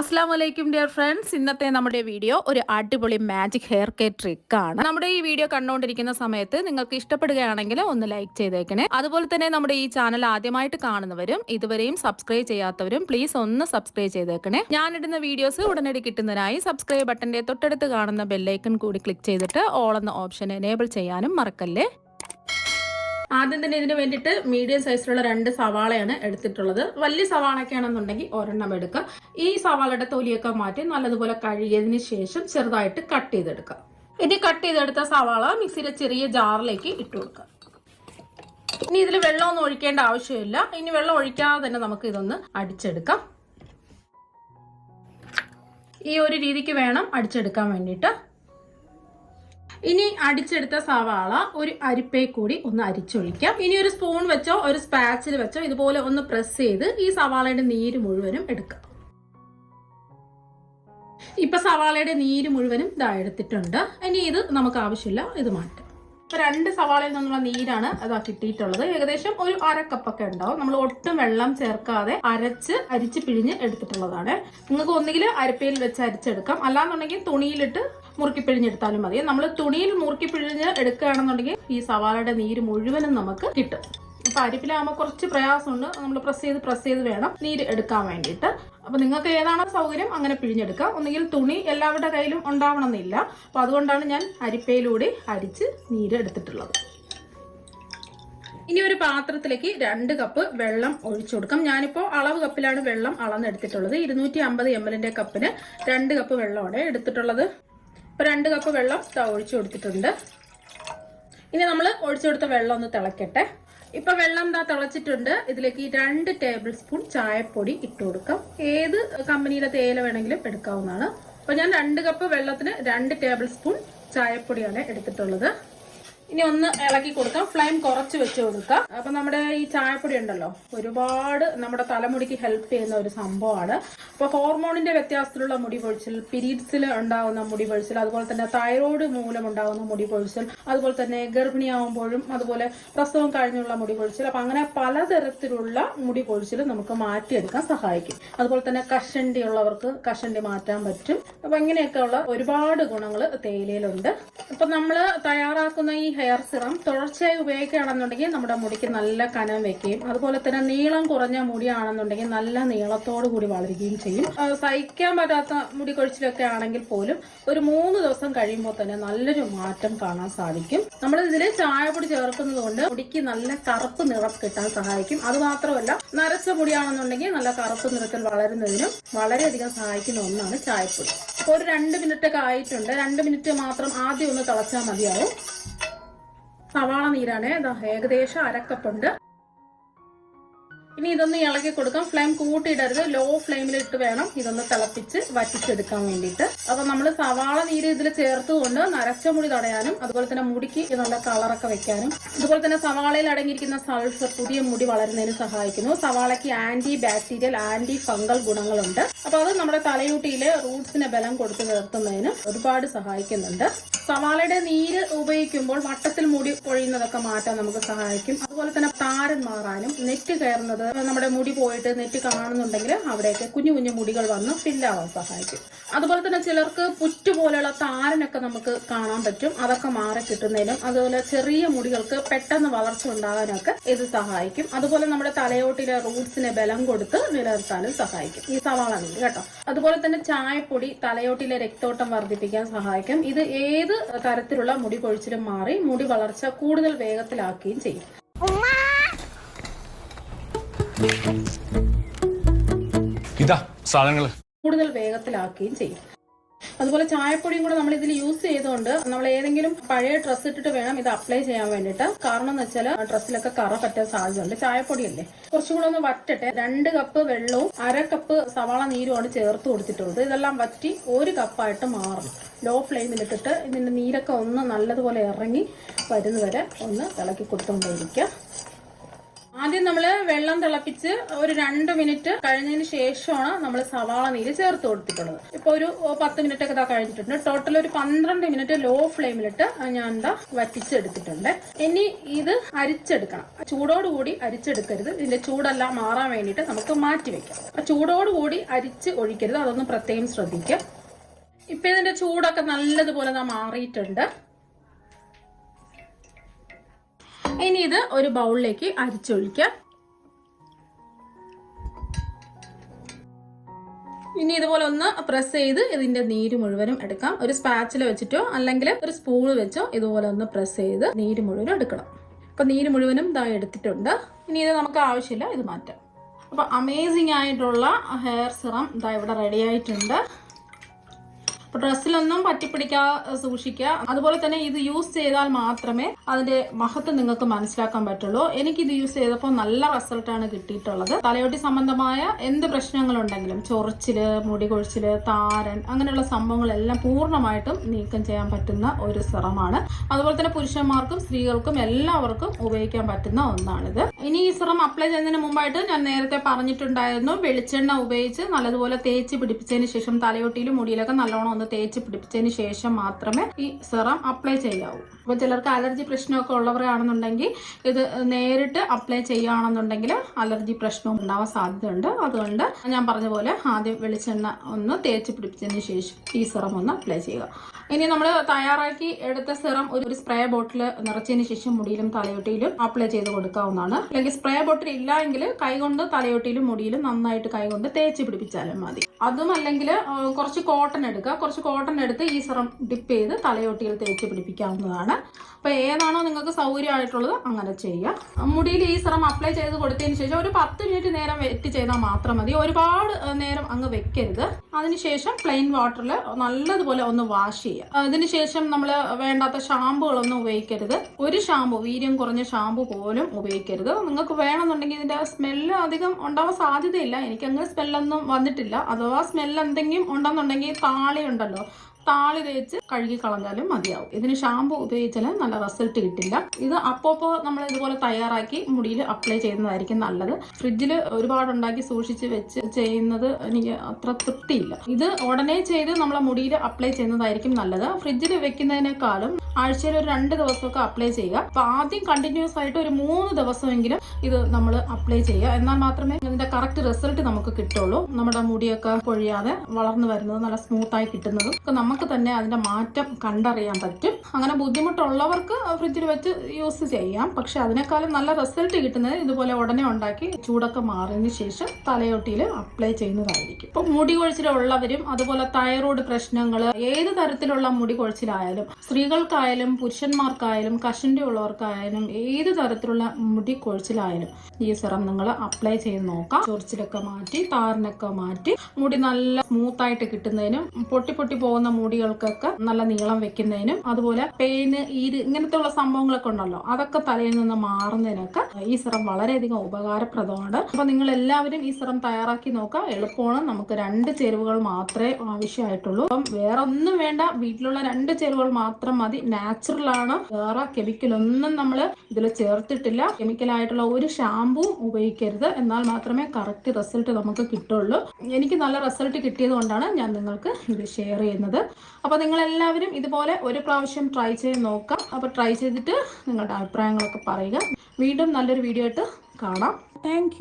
അസ്സാം വലൈക്കും dear friends. ഇന്നത്തെ നമ്മുടെ വീഡിയോ ഒരു അടിപൊളി മാജിക് ഹെയർ കെയർ ട്രിക്ക് ആണ് നമ്മുടെ ഈ വീഡിയോ കണ്ടുകൊണ്ടിരിക്കുന്ന സമയത്ത് നിങ്ങൾക്ക് ഇഷ്ടപ്പെടുകയാണെങ്കിൽ ഒന്ന് ലൈക്ക് ചെയ്തേക്കണേ. അതുപോലെ തന്നെ നമ്മുടെ ഈ ചാനൽ ആദ്യമായിട്ട് കാണുന്നവരും ഇതുവരെയും സബ്സ്ക്രൈബ് ചെയ്യാത്തവരും പ്ലീസ് ഒന്ന് സബ്സ്ക്രൈബ് ചെയ്തേക്കണേ. ഞാനിടുന്ന വീഡിയോസ് ഉടനടി കിട്ടുന്നതിനായി സബ്സ്ക്രൈബ് ബട്ടന്റെ തൊട്ടടുത്ത് കാണുന്ന ബെല്ലൈക്കൺ കൂടി ക്ലിക്ക് ചെയ്തിട്ട് ഓൾ എന്ന ഓപ്ഷൻ എനേബിൾ ചെയ്യാനും മറക്കല്ലേ? ആദ്യം തന്നെ ഇതിന് വേണ്ടിയിട്ട് മീഡിയം സൈസിലുള്ള രണ്ട് സവാളയാണ് എടുത്തിട്ടുള്ളത്. വലിയ സവാളയൊക്കെ ആണെന്നുണ്ടെങ്കിൽ ഒരെണ്ണം എടുക്കുക. ഈ സവാളയുടെ തൊലിയൊക്കെ മാറ്റി നല്ലതുപോലെ കഴുകിയതിന് ശേഷം ചെറുതായിട്ട് കട്ട് ചെയ്തെടുക്കുക. ഇനി കട്ട് ചെയ്തെടുത്ത സവാള മിക്സിയിലെ ചെറിയ ജാറിലേക്ക് ഇട്ട് കൊടുക്കുക. ഇനി ഇതിൽ വെള്ളമൊന്നും ഒഴിക്കേണ്ട ആവശ്യമില്ല. ഇനി വെള്ളം ഒഴിക്കാതെ തന്നെ നമുക്ക് ഇതൊന്ന് അടിച്ചെടുക്കാം. ഈ ഒരു രീതിക്ക് വേണം അടിച്ചെടുക്കാൻ വേണ്ടിയിട്ട്. ഇനി അടിച്ചെടുത്ത സവാള ഒരു അരിപ്പേ കൂടി ഒന്ന് അരിച്ചൊഴിക്കാം. ഇനി ഒരു സ്പൂൺ വെച്ചോ ഒരു സ്പാച്ചിൽ വെച്ചോ ഇതുപോലെ ഒന്ന് പ്രസ് ചെയ്ത് ഈ സവാളയുടെ നീര് മുഴുവനും എടുക്കാം. ഇപ്പൊ സവാളയുടെ നീര് മുഴുവനും ഇതാ എടുത്തിട്ടുണ്ട്. ഇനി ഇത് നമുക്ക് ആവശ്യമില്ല ഇത് മാറ്റാം. രണ്ട് സവാളയിൽ നിന്നുള്ള നീരാണ് അതാ കിട്ടിയിട്ടുള്ളത്. ഏകദേശം ഒരു അര കപ്പൊക്കെ ഉണ്ടാവും. നമ്മൾ ഒട്ടും വെള്ളം ചേർക്കാതെ അരച്ച് അരിച്ച് പിഴിഞ്ഞ് എടുത്തിട്ടുള്ളതാണ്. നിങ്ങൾക്ക് ഒന്നുകിൽ അരപ്പയിൽ വെച്ച് അരിച്ചെടുക്കാം. അല്ലാന്നുണ്ടെങ്കിൽ തുണിയിലിട്ട് മുറുക്കി പിഴിഞ്ഞെടുത്താലും മതി. നമ്മൾ തുണിയിൽ മുറുക്കി പിഴിഞ്ഞ് എടുക്കുകയാണെന്നുണ്ടെങ്കിൽ ഈ സവാളയുടെ നീര് മുഴുവനും നമുക്ക് കിട്ടും. ഇപ്പൊ അരിപ്പിലാകുമ്പോൾ കുറച്ച് പ്രയാസമുണ്ട്. നമ്മൾ പ്രസ് ചെയ്ത് പ്രസ് ചെയ്ത് വേണം നീര് എടുക്കാൻ വേണ്ടിയിട്ട്. അപ്പൊ നിങ്ങൾക്ക് ഏതാണോ സൗകര്യം അങ്ങനെ പിഴിഞ്ഞെടുക്കാം. ഒന്നുകിൽ തുണി എല്ലാവരുടെ കയ്യിലും ഉണ്ടാവണമെന്നില്ല. അപ്പൊ അതുകൊണ്ടാണ് ഞാൻ അരിപ്പയിലൂടെ അരിച്ച് നീര് എടുത്തിട്ടുള്ളത്. ഇനി ഒരു പാത്രത്തിലേക്ക് രണ്ട് കപ്പ് വെള്ളം ഒഴിച്ചു കൊടുക്കാം. ഞാനിപ്പോൾ അളവ് കപ്പിലാണ് വെള്ളം അളന്നെടുത്തിട്ടുള്ളത്. ഇരുന്നൂറ്റി അമ്പത് എം കപ്പിന് രണ്ട് കപ്പ് വെള്ളമാണ് എടുത്തിട്ടുള്ളത്. ഇപ്പൊ രണ്ട് കപ്പ് വെള്ളം ഒഴിച്ചു കൊടുത്തിട്ടുണ്ട്. ഇനി നമ്മൾ ഒഴിച്ചു കൊടുത്ത വെള്ളം ഒന്ന് തിളക്കട്ടെ. ഇപ്പൊ വെള്ളം എന്താ തിളച്ചിട്ടുണ്ട്. ഇതിലേക്ക് രണ്ട് ടേബിൾ സ്പൂൺ ചായപ്പൊടി ഇട്ട് കൊടുക്കാം. ഏത് കമ്പനിയിലെ തേയില വേണമെങ്കിലും എടുക്കാവുന്നതാണ്. അപ്പൊ ഞാൻ രണ്ട് കപ്പ് വെള്ളത്തിന് രണ്ട് ടേബിൾ സ്പൂൺ ചായപ്പൊടിയാണ് എടുത്തിട്ടുള്ളത്. ഇനി ഒന്ന് ഇളക്കി കൊടുക്കാം. ഫ്ലെയിം കുറച്ച് വെച്ച് കൊടുക്കാം. അപ്പൊ നമ്മുടെ ഈ ചായപ്പൊടി ഉണ്ടല്ലോ ഒരുപാട് നമ്മുടെ തലമുടിക്ക് ഹെൽപ്പ് ചെയ്യുന്ന ഒരു സംഭവമാണ്. അപ്പൊ ഹോർമോണിന്റെ വ്യത്യാസത്തിലുള്ള മുടി പൊഴിച്ചിൽ പിരീഡ്സിൽ ഉണ്ടാകുന്ന മുടി പൊഴിച്ചിൽ അതുപോലെ തന്നെ തൈറോയ്ഡ് മൂലം ഉണ്ടാകുന്ന മുടി പൊഴിച്ചിൽ അതുപോലെ തന്നെ ഗർഭിണിയാവുമ്പോഴും അതുപോലെ പ്രസവം കഴിഞ്ഞുള്ള മുടി പൊഴിച്ചിൽ അപ്പൊ അങ്ങനെ പലതരത്തിലുള്ള മുടി പൊഴിച്ചിൽ നമുക്ക് മാറ്റിയെടുക്കാൻ സഹായിക്കും. അതുപോലെ തന്നെ കഷണ്ടി ഉള്ളവർക്ക് കഷണ്ടി മാറ്റാൻ പറ്റും. അപ്പൊ ഇങ്ങനെയൊക്കെയുള്ള ഒരുപാട് ഗുണങ്ങൾ തേയിലയിലുണ്ട്. അപ്പൊ നമ്മൾ തയ്യാറാക്കുന്ന ഈ ഹെയർ സിറം തുടർച്ചയായി ഉപയോഗിക്കുകയാണെന്നുണ്ടെങ്കിൽ നമ്മുടെ മുടിക്ക് നല്ല കനം വെക്കുകയും അതുപോലെ തന്നെ നീളം കുറഞ്ഞ മുടിയാണെന്നുണ്ടെങ്കിൽ നല്ല നീളത്തോടു കൂടി വളരുകയും ചെയ്യും. സഹിക്കാൻ പറ്റാത്ത മുടി കൊഴിച്ചിലൊക്കെ ആണെങ്കിൽ പോലും ഒരു മൂന്ന് ദിവസം കഴിയുമ്പോൾ തന്നെ നല്ലൊരു മാറ്റം കാണാൻ സാധിക്കും. നമ്മൾ ഇതിൽ ചായപ്പൊടി ചേർക്കുന്നത് കൊണ്ട് മുടിക്ക് നല്ല കറുപ്പ് നിറം കിട്ടാൻ സഹായിക്കും. അത് മാത്രമല്ല നരച്ച മുടിയാണെന്നുണ്ടെങ്കിൽ നല്ല കറുപ്പ് നിറത്തിൽ വളരുന്നതിനും വളരെയധികം സഹായിക്കുന്ന ഒന്നാണ് ചായപ്പൊടി. അപ്പോൾ ഒരു രണ്ട് മിനിറ്റ് ഒക്കെ ആയിട്ടുണ്ട്. രണ്ട് മിനിറ്റ് മാത്രം ആദ്യം ഒന്ന് തിളച്ചാൽ മതിയാവും. സവാള നീരാണ്. ഏകദേശം അരക്കപ്പുണ്ട്. ഇനി ഇതൊന്ന് ഇളകി കൊടുക്കാം. ഫ്ലെയിം കൂട്ടിയിടരുത്. ലോ ഫ്ലെയിമിൽ ഇട്ട് വേണം ഇതൊന്ന് തിളപ്പിച്ച് വറ്റിച്ചെടുക്കാൻ വേണ്ടിയിട്ട്. അപ്പൊ നമ്മൾ സവാള നീര് ഇതിൽ ചേർത്തുകൊണ്ട് നരച്ച മുടി തടയാനും അതുപോലെ തന്നെ മുടിക്ക് നല്ല കളറൊക്കെ വെക്കാനും അതുപോലെ തന്നെ സവാളയിൽ അടങ്ങിയിരിക്കുന്ന സൾഫർ പുതിയ മുടി വളരുന്നതിന് സഹായിക്കുന്നു. സവാളയ്ക്ക് ആന്റി ബാക്ടീരിയൽ ആന്റി ഫംഗൽ ഗുണങ്ങളുണ്ട്. അപ്പൊ അത് നമ്മുടെ തലയൂട്ടിയിലെ റൂട്ട്സിന് ബലം കൊടുത്ത് നിർത്തുന്നതിന് ഒരുപാട് സഹായിക്കുന്നുണ്ട്. സവാളയുടെ നീര് ഉപയോഗിക്കുമ്പോൾ വട്ടത്തിൽ മുടി കൊഴിയുന്നതൊക്കെ മാറ്റാൻ നമുക്ക് സഹായിക്കും. അതുപോലെ തന്നെ താരൻ മാറാനും നെറ്റ് കയറുന്നത് നമ്മുടെ മുടി പോയിട്ട് നെറ്റ് കാണുന്നുണ്ടെങ്കിൽ അവിടെയൊക്കെ കുഞ്ഞു കുഞ്ഞു മുടികൾ വന്ന് ഫില്ലാവാൻ സഹായിക്കും. അതുപോലെ തന്നെ ചിലർക്ക് പുറ്റ് പോലെയുള്ള താരനൊക്കെ നമുക്ക് കാണാൻ പറ്റും. അതൊക്കെ മാറി കിട്ടുന്നതിനും അതുപോലെ ചെറിയ മുടികൾക്ക് പെട്ടെന്ന് വളർച്ച ഉണ്ടാകാനൊക്കെ ഇത് സഹായിക്കും. അതുപോലെ നമ്മുടെ തലയോട്ടിലെ റൂട്ട്സിന് ബലം കൊടുത്ത് നിലനിർത്താനും സഹായിക്കും. ഈ സവാള കേട്ടോ. അതുപോലെ തന്നെ ചായപ്പൊടി തലയോട്ടിലെ രക്തോട്ടം വർദ്ധിപ്പിക്കാൻ സഹായിക്കും. ഇത് ഏത് തരത്തിലുള്ള മുടി കൊഴിച്ചിലും മാറി മുടി വളർച്ച കൂടുതൽ വേഗത്തിലാക്കുകയും ചെയ്യും. ഇതാ സാധനങ്ങൾ കൂടുതൽ വേഗത്തിലാക്കുകയും ചെയ്യും. അതുപോലെ ചായപ്പൊടിയും കൂടെ നമ്മൾ ഇതിൽ യൂസ് ചെയ്തുകൊണ്ട് നമ്മൾ ഏതെങ്കിലും പഴയ ഡ്രസ്സ് ഇട്ടിട്ട് വേണം ഇത് അപ്ലൈ ചെയ്യാൻ വേണ്ടിയിട്ട്. കാരണം എന്ന് വെച്ചാൽ ഡ്രസ്സിലൊക്കെ കറ പറ്റാൻ സാധ്യതയുണ്ട്. ചായപ്പൊടിയല്ലേ? കുറച്ചും കൂടെ ഒന്ന് വറ്റട്ടെ രണ്ട് കപ്പ് വെള്ളവും അര കപ്പ് സവാള നീരുമാണ് ചേർത്ത് കൊടുത്തിട്ടുള്ളത്. ഇതെല്ലാം വറ്റി ഒരു കപ്പായിട്ട് മാറണം. ലോ ഫ്ലെയിമിലിട്ടിട്ട് ഇതിന്റെ നീരൊക്കെ ഒന്ന് നല്ലതുപോലെ ഇറങ്ങി വരുന്നവരെ ഒന്ന് ഇളക്കി കൊടുത്തുകൊണ്ടേയിരിക്കുക ആദ്യം നമ്മൾ വെള്ളം തിളപ്പിച്ച് ഒരു രണ്ട് മിനിറ്റ് കഴിഞ്ഞതിന് ശേഷമാണ് നമ്മൾ സവാള നീര് ചേർത്ത് കൊടുത്തിട്ടുള്ളത്. ഇപ്പൊ ഒരു പത്ത് മിനിറ്റ് ഒക്കെ കഴിഞ്ഞിട്ടുണ്ട്. ടോട്ടൽ ഒരു പന്ത്രണ്ട് മിനിറ്റ് ലോ ഫ്ലെയിമിലിട്ട് ഞാൻ എന്താ വറ്റിച്ചെടുത്തിട്ടുണ്ട്. ഇനി ഇത് അരിച്ചെടുക്കണം. ചൂടോടുകൂടി അരിച്ചെടുക്കരുത്. ഇതിന്റെ ചൂടെല്ലാം മാറാൻ വേണ്ടിയിട്ട് നമുക്ക് മാറ്റി വെക്കാം. അപ്പൊ ചൂടോടുകൂടി അരിച്ച് ഒഴിക്കരുത്. അതൊന്ന് പ്രത്യേകം ശ്രദ്ധിക്കുക. ഇപ്പൊ ഇതിന്റെ ചൂടൊക്കെ നല്ലതുപോലെ മാറിയിട്ടുണ്ട്. ഇനി ഇത് ഒരു ബൗളിലേക്ക് അരിച്ചൊഴിക്കാം. ഇനി ഇതുപോലെ ഒന്ന് പ്രസ് ചെയ്ത് ഇതിന്റെ നീര് മുഴുവനും എടുക്കാം. ഒരു സ്പാച്ചിൽ വെച്ചിട്ടോ അല്ലെങ്കിൽ ഒരു സ്പൂൺ വെച്ചോ ഇതുപോലെ ഒന്ന് പ്രസ് ചെയ്ത് നീര് മുഴുവനും എടുക്കണം. അപ്പൊ നീര് മുഴുവനും ഇതാ എടുത്തിട്ടുണ്ട്. ഇനി ഇത് നമുക്ക് ആവശ്യമില്ല ഇത് മാറ്റാം. അപ്പൊ അമേസിംഗ് ആയിട്ടുള്ള ഹെയർ സിറം ഇതാ ഇവിടെ റെഡി ആയിട്ടുണ്ട്. ഡ്രസ്സിലൊന്നും പറ്റിപ്പിടിക്കാ സൂക്ഷിക്കുക. അതുപോലെ തന്നെ ഇത് യൂസ് ചെയ്താൽ മാത്രമേ അതിന്റെ മഹത്വം നിങ്ങൾക്ക് മനസ്സിലാക്കാൻ പറ്റുള്ളൂ. എനിക്ക് ഇത് യൂസ് ചെയ്തപ്പോൾ നല്ല റിസൾട്ടാണ് കിട്ടിയിട്ടുള്ളത്. തലയോട്ടി സംബന്ധമായ എന്ത് പ്രശ്നങ്ങളുണ്ടെങ്കിലും ചൊറിച്ചിൽ മുടി കൊഴിച്ചിൽ താരൻ അങ്ങനെയുള്ള സംഭവങ്ങളെല്ലാം പൂർണമായിട്ടും നീക്കം ചെയ്യാൻ പറ്റുന്ന ഒരു സിറമാണ്. അതുപോലെ തന്നെ പുരുഷന്മാർക്കും സ്ത്രീകൾക്കും എല്ലാവർക്കും ഉപയോഗിക്കാൻ പറ്റുന്ന ഒന്നാണിത്. ഇനി ഈ സിറം അപ്ലൈ ചെയ്യുന്നതിന് മുമ്പായിട്ട് ഞാൻ നേരത്തെ പറഞ്ഞിട്ടുണ്ടായിരുന്നു വെളിച്ചെണ്ണ ഉപയോഗിച്ച് നല്ലതുപോലെ തേച്ച് പിടിപ്പിച്ചതിന് ശേഷം തലയോട്ടിയിലും മുടിയിലൊക്കെ നല്ലോണം ഒന്ന് തേച്ച് പിടിപ്പിച്ചതിന് ശേഷം മാത്രമേ ഈ സെറം അപ്ലൈ ചെയ്യാവൂ. അപ്പോൾ ചിലർക്ക് അലർജി പ്രശ്നമൊക്കെ ഉള്ളവരാണെന്നുണ്ടെങ്കിൽ ഇത് നേരിട്ട് അപ്ലൈ ചെയ്യുകയാണെന്നുണ്ടെങ്കിൽ അലർജി പ്രശ്നവും ഉണ്ടാവാൻ സാധ്യതയുണ്ട്. അതുകൊണ്ട് ഞാൻ പറഞ്ഞ പോലെ ആദ്യം വെളിച്ചെണ്ണ ഒന്ന് തേച്ച് പിടിപ്പിച്ചതിന് ശേഷം ഈ സെറം ഒന്ന് അപ്ലൈ ചെയ്യുക. ഇനി നമ്മൾ തയ്യാറാക്കി എടുത്ത സിറം ഒരു സ്പ്രേ ബോട്ടിൽ നിറച്ചതിന് ശേഷം മുടിയിലും തലയോട്ടിയിലും അപ്ലൈ ചെയ്ത് കൊടുക്കാവുന്നതാണ്. അല്ലെങ്കിൽ സ്പ്രേ ബോട്ടിൽ ഇല്ല എങ്കിൽ കൈകൊണ്ട് തലയോട്ടിയിലും മുടിയിലും നന്നായിട്ട് കൈകൊണ്ട് തേച്ച് പിടിപ്പിച്ചാലും മതി. അതും അല്ലെങ്കിൽ കുറച്ച് കോട്ടൺ എടുക്കുക. കുറച്ച് കോട്ടൺ എടുത്ത് ഈ സിറം ഡിപ്പ് ചെയ്ത് തലയോട്ടിയിൽ തേച്ച് പിടിപ്പിക്കാവുന്നതാണ്. അപ്പോൾ ഏതാണോ നിങ്ങൾക്ക് സൗകര്യമായിട്ടുള്ളത് അങ്ങനെ ചെയ്യുക മുടിയിൽ ഈ സിറം അപ്ലൈ ചെയ്ത് കൊടുത്തതിന് ശേഷം ഒരു പത്ത് മിനിറ്റ് നേരം വെറ്റ് ചെയ്താൽ മാത്രം മതി. ഒരുപാട് നേരം അങ്ങ് വെക്കരുത്. അതിനുശേഷം പ്ലെയിൻ വാട്ടറിൽ നല്ലതുപോലെ ഒന്ന് വാഷ് ചെയ്യുക അതിനുശേഷം നമ്മൾ വേണ്ടാത്ത ഷാമ്പുകളൊന്നും ഉപയോഗിക്കരുത്. ഒരു ഷാമ്പു വീര്യം കുറഞ്ഞ ഷാമ്പു പോലും ഉപയോഗിക്കരുത്. നിങ്ങൾക്ക് വേണമെന്നുണ്ടെങ്കിൽ ഇതിന്റെ സ്മെല്ല് അധികം ഉണ്ടാവാൻ സാധ്യതയില്ല. എനിക്ക് അങ്ങനെ സ്മെല്ലൊന്നും വന്നിട്ടില്ല. അഥവാ സ്മെല്ല് എന്തെങ്കിലും ഉണ്ടെന്നുണ്ടെങ്കിൽ താളി ഉണ്ടല്ലോ താളി തേച്ച് കഴുകി കളഞ്ഞാലും മതിയാവും. ഇതിന് ഷാമ്പു ഉപയോഗിച്ചാൽ നല്ല റിസൾട്ട് കിട്ടില്ല. ഇത് അപ്പോപ്പോ നമ്മൾ ഇതുപോലെ തയ്യാറാക്കി മുടിയിൽ അപ്ലൈ ചെയ്യുന്നതായിരിക്കും നല്ലത്. ഫ്രിഡ്ജിൽ ഒരുപാട് ഉണ്ടാക്കി സൂക്ഷിച്ച് വെച്ച് ചെയ്യുന്നത് എനിക്ക് അത്ര തൃപ്തിയില്ല. ഇത് ഉടനെ ചെയ്ത് നമ്മളെ മുടിയിൽ അപ്ലൈ ചെയ്യുന്നതായിരിക്കും നല്ലത്. ഫ്രിഡ്ജിൽ വെക്കുന്നതിനേക്കാളും ആഴ്ചയിൽ ഒരു രണ്ട് ദിവസമൊക്കെ അപ്ലൈ ചെയ്യുക. അപ്പൊ ആദ്യം കണ്ടിന്യൂസ് ആയിട്ട് ഒരു മൂന്ന് ദിവസമെങ്കിലും ഇത് നമ്മൾ അപ്ലൈ ചെയ്യുക. എന്നാൽ മാത്രമേ ഇതിന്റെ കറക്റ്റ് റിസൾട്ട് നമുക്ക് കിട്ടുള്ളൂ. നമ്മുടെ മുടിയൊക്കെ പൊഴിയാതെ വളർന്നു വരുന്നത് നല്ല സ്മൂത്തായി കിട്ടുന്നതും ഒക്കെ നമുക്ക് തന്നെ അതിന്റെ മാറ്റം കണ്ടറിയാൻ പറ്റും. അങ്ങനെ ബുദ്ധിമുട്ടുള്ളവർക്ക് ഫ്രിഡ്ജിൽ വെച്ച് യൂസ് ചെയ്യാം. പക്ഷെ അതിനേക്കാളും നല്ല റിസൾട്ട് കിട്ടുന്നത് ഇതുപോലെ ഉടനെ ഉണ്ടാക്കി ചൂടൊക്കെ മാറിയതിന് ശേഷം തലയോട്ടിയിൽ അപ്ലൈ ചെയ്യുന്നതായിരിക്കും. ഇപ്പം മുടി കൊഴിച്ചിലുള്ളവരും അതുപോലെ തൈറോയ്ഡ് പ്രശ്നങ്ങൾ ഏത് തരത്തിലുള്ള മുടി കൊഴിച്ചിലായാലും സ്ത്രീകൾക്കായാലും പുരുഷന്മാർക്കായാലും കഷണ്ടി ഉള്ളവർക്കായാലും ഏത് തരത്തിലുള്ള മുടി കൊഴിച്ചിലായാലും ഈ സിറം നിങ്ങൾ അപ്ലൈ ചെയ്ത് നോക്കാം. ചൊറിച്ചിലൊക്കെ മാറ്റി താറിനൊക്കെ മാറ്റി മുടി നല്ല സ്മൂത്തായിട്ട് കിട്ടുന്നതിനും പൊട്ടി പൊട്ടി പോകുന്ന മുടികൾക്കൊക്കെ നല്ല നീളം വെക്കുന്നതിനും അതുപോലെ പെയിന് ഈര് ഇങ്ങനത്തെ ഉള്ള സംഭവങ്ങളൊക്കെ ഉണ്ടല്ലോ അതൊക്കെ തലയിൽ നിന്ന് മാറുന്നതിനൊക്കെ ഈ സിറം വളരെയധികം ഉപകാരപ്രദമാണ്. അപ്പൊ നിങ്ങൾ എല്ലാവരും ഈ സിറം തയ്യാറാക്കി നോക്കുക. എളുപ്പമാണ്. നമുക്ക് രണ്ട് ചേരുവകൾ മാത്രമേ ആവശ്യമായിട്ടുള്ളൂ. അപ്പം വേറെ ഒന്നും വേണ്ട. വീട്ടിലുള്ള രണ്ട് ചേരുവകൾ മാത്രം മതി. നാച്ചുറൽ ആണ്. വേറെ കെമിക്കൽ ഒന്നും നമ്മൾ ഇതിൽ ചേർത്തിട്ടില്ല. കെമിക്കൽ ആയിട്ടുള്ള ഒരു ഷാമ്പൂ ഉപയോഗിക്കരുത്. എന്നാൽ മാത്രമേ കറക്റ്റ് റിസൾട്ട് നമുക്ക് കിട്ടുള്ളൂ. എനിക്ക് നല്ല റിസൾട്ട് കിട്ടിയത് കൊണ്ടാണ് ഞാൻ നിങ്ങൾക്ക് ഇത് ഷെയർ ചെയ്യുന്നത്. അപ്പോൾ നിങ്ങൾ എല്ലാവരും ഇതുപോലെ ഒരു പ്രാവശ്യം ട്രൈ ചെയ്ത് നോക്കാം. അപ്പോൾ ട്രൈ ചെയ്തിട്ട് നിങ്ങളുടെ അഭിപ്രായങ്ങളൊക്കെ പറയുക. വീണ്ടും നല്ലൊരു വീഡിയോ ആയിട്ട് കാണാം. താങ്ക്